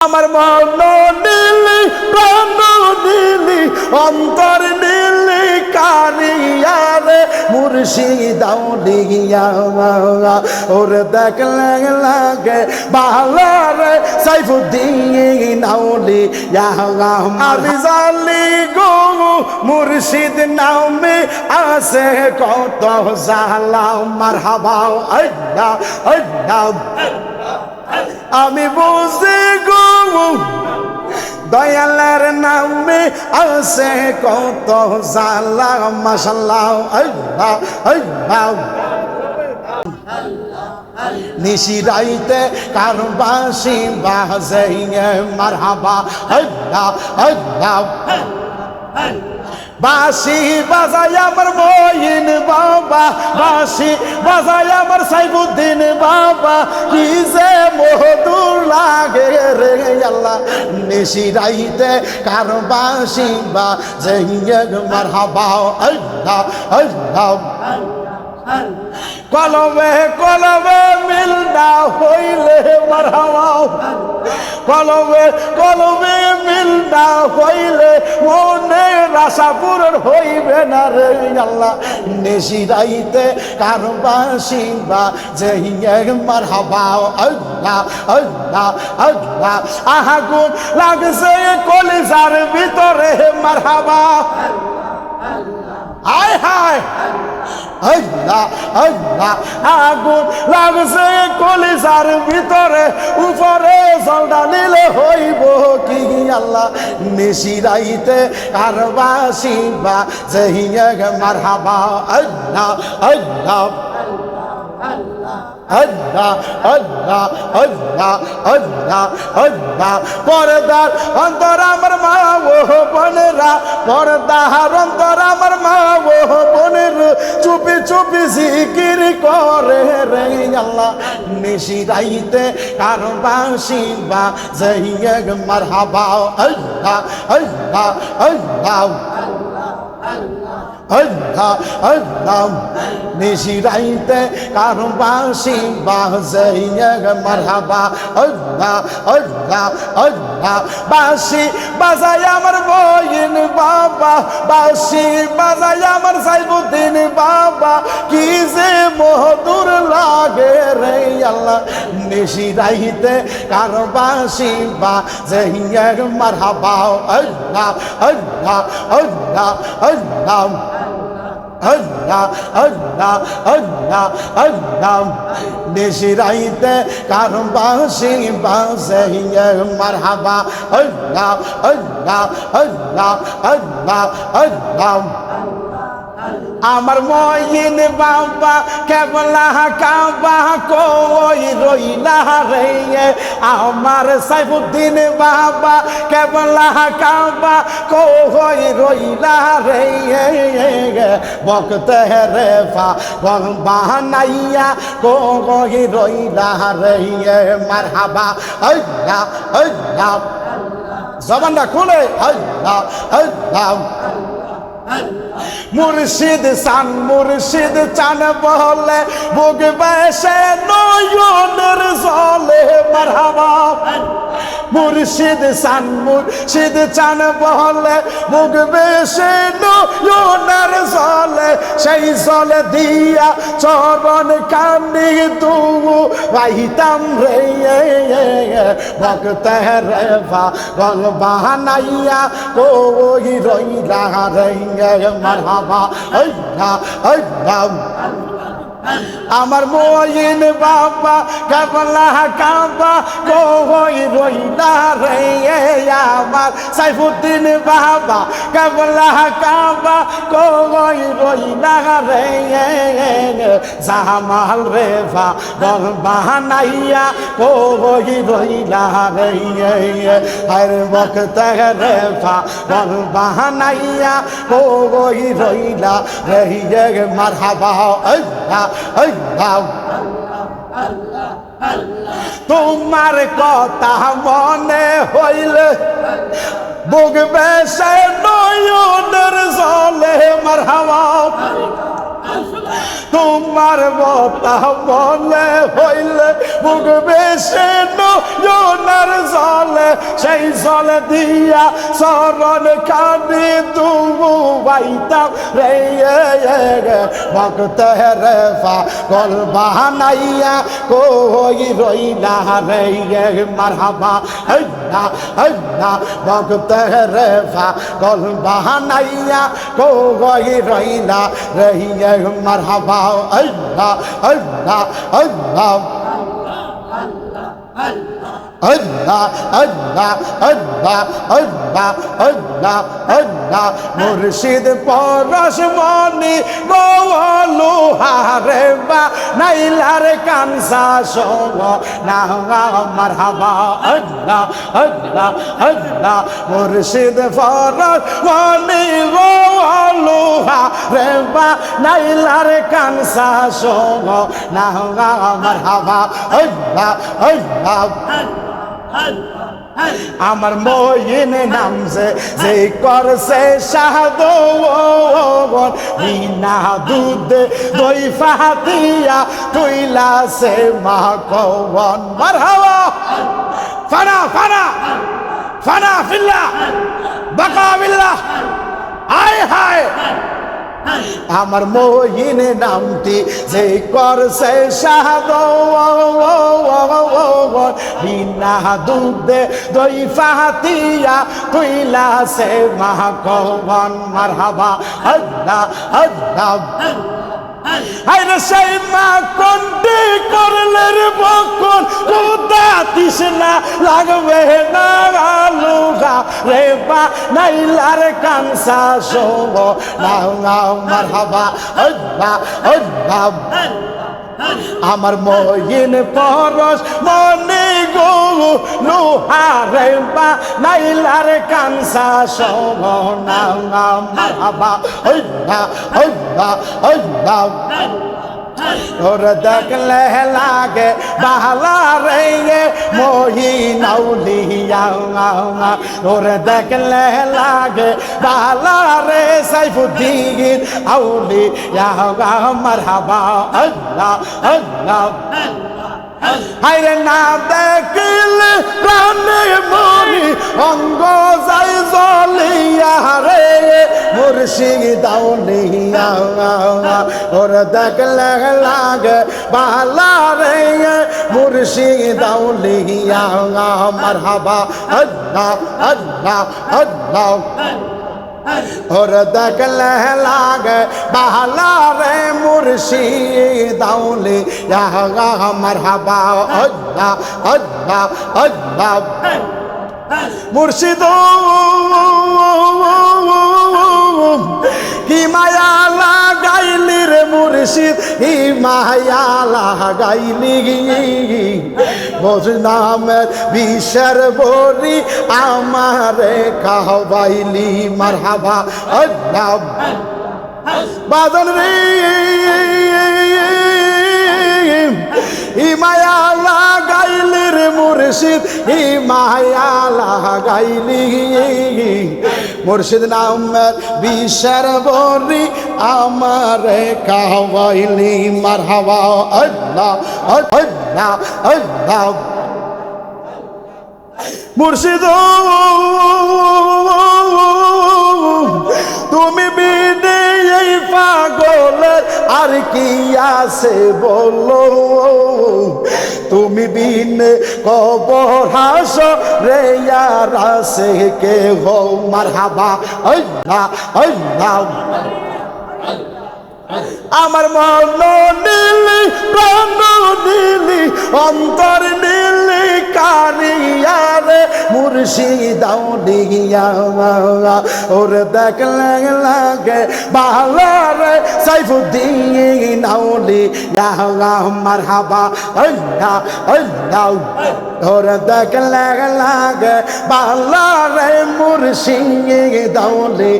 আমার মন নীলি, প্রাণ নীলি, অন্তর নীলি কারিয়ারে মুর্শিদাও ডিগিয়া ওরে দেখলে লাগে বালারে সাইফুদ্দিন আউলি আমি জালি গো, মুর্শিদ নামে আছে কত জালাম মারহাবা আল্লাহ আল্লাহ আমি বুঝি গো, দয়ালের নামে আছে কত জালা মাসাল্লাহ আল্লাহ আল্লাহ। নিশি রাইতে কারও বাসি বাজে মারহাবা, আল্লাহ আল্লাহ। বাসি বাজাই আমার মইন বাবা বাসি বাজাই আমার সাইবুদ্দিন বাবা। যে মধুর লাগে রে আল্লাহ, নিশি রাইতে কার বাসি বা যে মারহাবা। আল্লাহ আল্লাহ আল্লাহ। কলমে কলমে মিল না হইলে মারহাবাও কলমে কলমে মিল না হইলে মনে আশা পূরণ হইবে না রে আল্লাহ। নেশি রাইতে বাসি বা যে মারহাবাও আল্লাহ আল্লাহ আল্লাহ। আহাগুন লাগছে কলিজার ভিতরে মারহাবা। হায় হায়। আল্লাহ আল্লাহ, আগুন লাগছে কলিজার ভিতরে, উপরে জলটা নিলে হইব কি? আল্লাহ, নিশি রাইতে বাসি বা জহিয়া মারহাবা। আল্লাহ আল্লাহ আল্লাহ আল্লাহ। আল্লাহ আল্লাহ আল্লাহ পর্দার অন্তর আমার মা ও বোনেরা, পর্দার অন্তর আমার মা ও বোনের, চুপি চুপি জিকির করে রে আল্লাহ। নিশি রাইতে কার বাসি বা জহিয়া মারহাবা। আল্লাহ আল্লাহ আল্লাহ। আল্লাহ আল্লাহ নিশি রাইতে কারও বাসি বাজাইয়া মারহাবা। আল্লাহ আল্লাহ আল্লাহ বাসি বাজাই আমার বইন বাবা, বাসি বাজাই আমার সাইবুদ্দিন বাবা। কি যে মধুর লাগে রে আল্লাহ, নিশি রাইতে কারও বাসি বাজাইয়া মারহাবা। আল্লাহ আল্লাহ আল্লাহ আল্লাহ আল্লাহ আল্লাহ আল্লাহ আল্লাহ দেশি রাইতে কারণ বাসি বাসে মারহাবা আল্লাহ আল্লাহ আল্লাহ আল্লাহ আল্লাহ আমার মইন বাবা, কেবলা কাবা কই রইলা রে? আমার সাইফুদ্দিন বাবা, কেবলা কাবা কই রইলা রে? বকতে রে ফা বাহানাইয়া কই রইলা রে? মারহাবা আল্লাহ আল্লাহ জবানটা খুলে আল্লাহ আল্লাহ মুর্শিদ সান মুর্শিদ চান বলে বুক বেশে নয়নের জলে মারহাবা। মুর্শিদ সান, মুর্শিদ চান বলে বুক বেশে নয়নের জলে। সেই জলে দিয়া চরণ কান্দি তু রাইতাম রে ভক্ত রে, ভা বাহানাইয়া কই রইলা রে মারহাবা। আল্লাহ আল্লাহ আমার মোয়িন বাবা, কাবলা কাবা, কই রইলা রে আমার? সাইফুদ্দিন বাবা, কাবলা কাবা, কই রইলা রে? জামাল রে ভা বল বাহানাইয়া কই রইলা রে? হর বক্ত রে ভা বল বাহানাইয়া কই রইলা রে? মারহাবা, আল্লাহ। তোমার কথা মনে হইলে বুক সে নয়নের জলে মারহাবা। তোমার বতা বলে হইলে মুখ বেশে নয়নার জলে, সেই জলে দিয়া শরণ কানি তুমু বাইতাম। রে ভক্ত রে, পাগল বাহানাইয়া কই রইলা রে মারহাবা। হইলা হইলা ভক্ত রে পাগল বাহানাইয়া কই রইলা রে মারহাবা আল্লাহ আল্লাহ আল্লাহ আল্লাহ আল্লাহ আল্লাহ আল্লাহ আল্লাহ আল্লাহ মুর্শিদ পরশ মনি গোলু হারে বা, নাইলার কানসা সব না মারহাবা আল্লাহ আল্লাহ আল্লাহ মুর্শিদ পরশ মনি গোলু হারে বা, নাইলার কানসা সব না মারহাবা আল্লাহ আল্লাহ আমার মইন নামছে, যে করছে শাহাদো বিনা দুধ দই ফাতিয়া তুইলা সে মা কবন ফানা ফানা! ফানা ফিল্লা! বাকা বিল্লাহ আয় হায়! আমার মহিন নামটি যে করছে শাহাদ বিনা দুধে দই ফাহাতিয়া তুইলা সে মাহকবন মারহাবা আল্লাহ আল্লাহ আরে সেই মা কন্ডি করলে রে বকন খুদা তৃষ্ণা লাগবে না আলুগা। রে বা, নাইলার কানসা শোভ না মারহাবা হদ্বা হদ্বা আমার মহিন পরশ মনে গো লোহারে বা নাইলার কানসা সবনা বাবা হইবা হইবা হইবা ওর দেখলে লাগে বাহালা রে মোহিনাউলিয়া ওর দেখলে লাগে বাহালা সাইফুদ্দিন আউলিয়া মারহাবা, আল্লাহ আল্লাহ। হাইরে না দেখিলে প্রাণে মরি, অঙ্গ যাই জলিয়া রে, মুর্শিদ দাউলিয়া ওর দেখলে লাগে বালা রে, মুর্শিদ দাউলিয়া মারহাবা, আল্লাহ আল্লাহ আল্লাহ। और दगल लाग बहला रे मुर्शिदौले यहाँ मरहबा अज्बा अज्बा अज्बा मुर्शिदो কি মায়া লাগাইলি রে মুর্শিদ ই মায়া লাগাইলি। বোঝ নামের বিশ্বের বরি আমারে খাওয়াইলি। মারহাবা, আল্লাহ। বাদন রে। ই মায়া লাগাইলি রে মুর্শিদ ই মায়া লাগাইলি। মুর্শিদ নামের বিশ্বের বরি আমারে কাওয়াইলি মারহাবা। আল্লাহ আল্লাহ আল্লাহ। মুর্শিদ, তুমি বিনে এই পাগলের আর কি আছে বলো তুমি বিন কবর হাস রে আর আছে কে হো মার মারহাবা আল্লাহ আল্লাহ আমার মন নীলি, প্রাণ নীলি, অন্তর নীলি, কারিয়ারে মুর্শিদাও ডিগিয়া ওর দেখলে লাগে ভালো রে সাইফুদ্দিন আউলি আমার হাবা অল্লা অল্লা ওর দেখলে লাগে ভালো রে, মুর্শিদাউলি।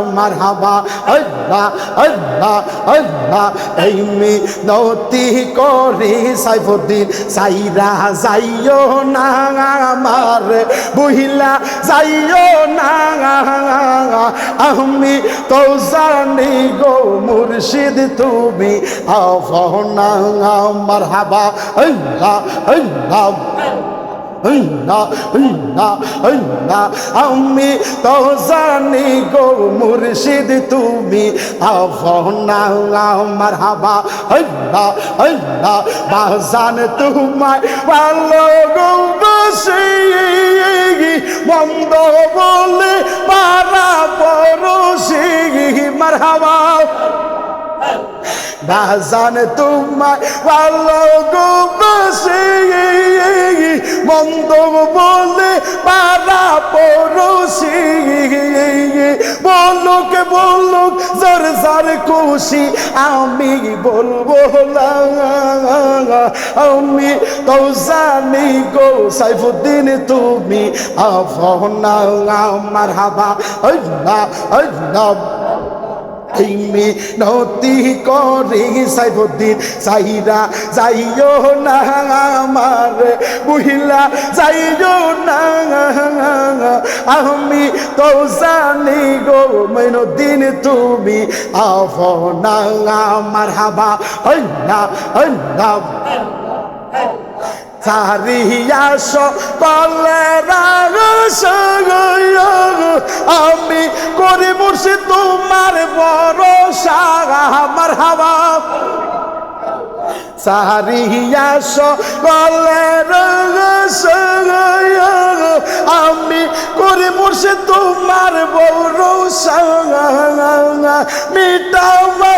আমার হাবা অল্লা অল্লা আল্লাহ আল্লাহ, এই মিনতি করি সাইফুদ্দিন, সাইরা যাইও না আমার, বহিলা যাইও না, আমি তো জানি গো মুর্শিদ তুমি আফনা আমার হাবা আল্লাহ আল্লাহ। না না না আমি তো জানি গো মুর্শিদ, তুমি আমার হাবা বাজান তোমায় ভালো গো বসে বন্ধ বলে পারা পরশি মারহাবা। বাজান তোমায় ভালো গো জর খুশি, আমি বলব আমি তো জানি গো সাইফুদ্দিন, তুমি আমার হাবা আল্লাহ ইমি নতি করি সাইবুদ্দিন সাইরা যাইও না আমার। বুহিলা যাইও না। আমি তো জানি গো দিন তুমি আফনা। আমার হাবা অন্না অন্না চারিয়াস কলে আমি করি মুর্শি তোমার ভরসা আমার হাওয়া সাহারিয়া সকলের আমি করে মুর্শিদ তোমার বৌর মিটামা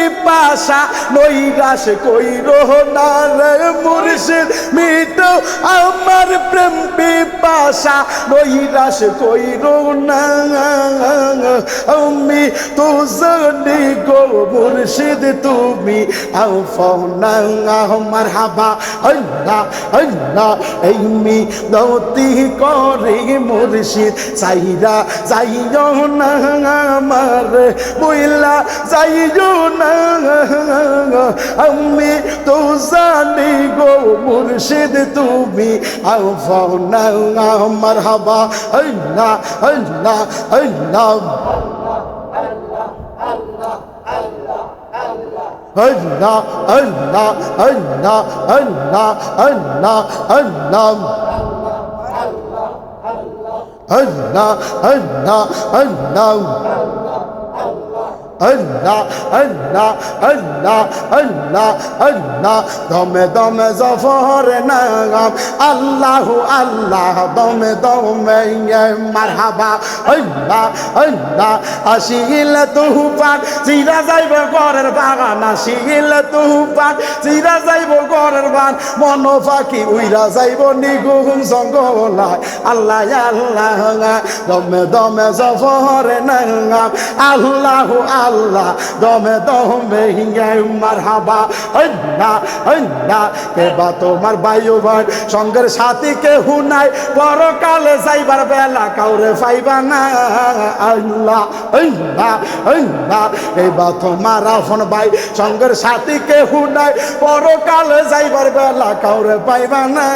পিপাসা নৈরাস কইর না রে মুর্শিদ মিটাও আমার প্রেম পিপাসা নৈরাস কইর না। আমি তো জানি গো মুর্শিদ, তুমি আফনা আমার হাবা আল্লাহ আল্লাহ এই দৌতি করে মুর্শিদ, চাইরা যাইও না। আমার বইলা যাইও না। আমি তো জানি গো মুর্শিদ তুমি আমার হাবা আল্লাহ আল্লাহ আল্লাহ Allah, Allah, Allah, Allah, Allah, Allah. Allah, Allah, Allah. আল্লাহ আল্লাহ আল্লাহ আল্লাহ আল্লাহ দমে দমে জফর নাম আল্লাহ আল্লাহ দমে দমে মারহাবা আল্লাহ আল্লাহ আসিল তুফান চিরা যাইব ঘরের বাগান আসিল তুফান চিরা যাইব ঘরের বান মন পাখি উইরা যাইব নিগুম জঙ্গলায় আল্লাহ আল্লাহ দমে দমে জফর নাম আল্লাহ আল্লাহ আল্লাহ, দমে দমে হিঙ্গে মার হাবা। আল্লাহ আল্লাহ কেবা তোমার বায়ু ভাই, সঙ্গের সাথী কে হুনাই পরকালে যাইবার বেলা কাউরে পাইবা না। আল্লাহ আল্লাহ আল্লাহ কেবা তোমার আফন ভাই, সঙ্গের সাথী কে হুনাই পরকালে যাইবার বেলা কাউরে পাইবা না।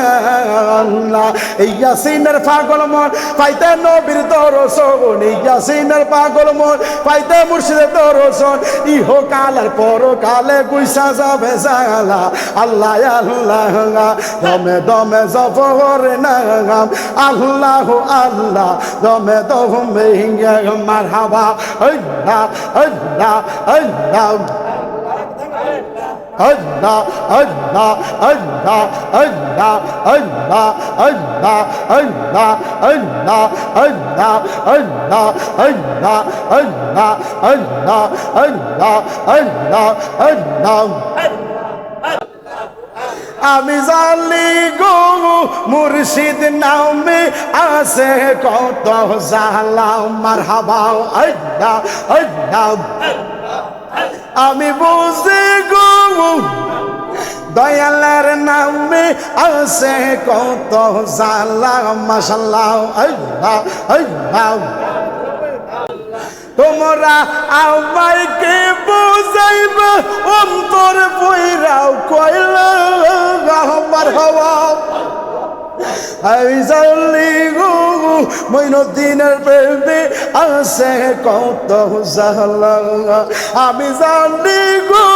আল্লাহ, এই ইয়াসিনের পাগল মন, পাইতে নবীর দরসন এই ইয়াসিনের পাগল মন, পাইতে মুর্শিদের দর্শন ইহো কালার পর কালে গুইসা যাবে জালা আল্লাহ আল্লাহ, দমে দমে জফরে নাম আল্লাহ আল্লাহ, দমে দমে মার হাবা আল্লাহ আল্লাহ আল্লাহ। Allah, Allah, Allah, Allah, Allah, Allah, Allah, Allah, Allah, Allah, Allah, Allah, Allah, Allah, Allah, Allah. আমি জানি গো মুর্শিদ নামে আছে কত জালাম মার হাবাও আল্লাহ আল্লাহ আমি বসে গো, দয়ালের নামে আসে কত জালা মাসাল্লাহ তোমরা আমাকে বোঝাইব, অন্তর বইরাও কইল আমার হওয়া। মইনুদ্দিনের প্রেমে আছে কত জালা আমি জানি গো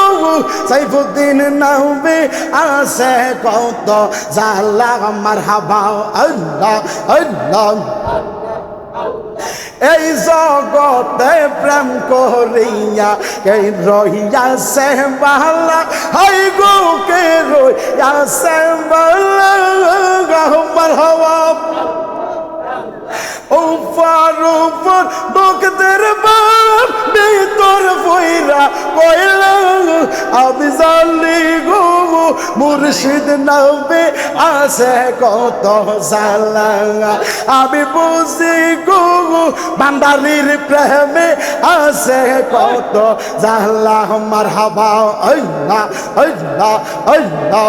সাইফুদ্দিন নামে আছে কত জালা আমার হাবা আল্লাহ আল্লাহ এই জগতে প্রেম করিয়া কে রহিয়া সে বালা? হাই গো, কে রহিয়া সে বালা? আমার হওয়া আমি মুর্শিদ নবে আছে কত জালা আমি বুঝি গো বান্দারির প্রেমে আছে কত জালা আমার হাবা আল্লাহ আল্লাহ আল্লাহ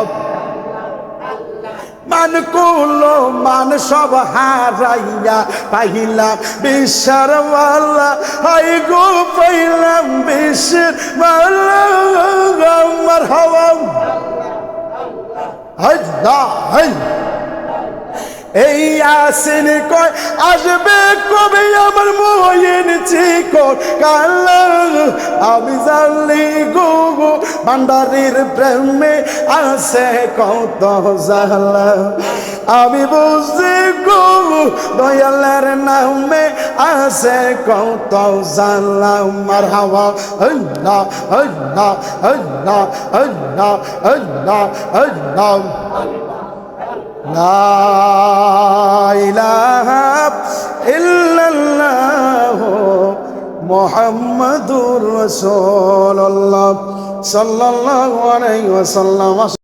মান কুল, মান সব হারাইয়া পাইলাম। বিশ্বের মালা হাই গো পাইলাম বিশ্বের মালা আমার হওয়া হাল্লা হাই এই আসেন কয় আসবে কবে আমার মহিন চিকন কালা আমি জানলি গো ভান্ডারির প্রেমে আছে কত জালা আমি বুঝি গো দয়ালের নামে আছে কত জালা মার হাওয়া আল্লাহ আল্লাহ আল্লাহ আল্লাহ মোহাম্মদুর রসোল্লাহ সাল্লাহ আলাই ওসাল্লাম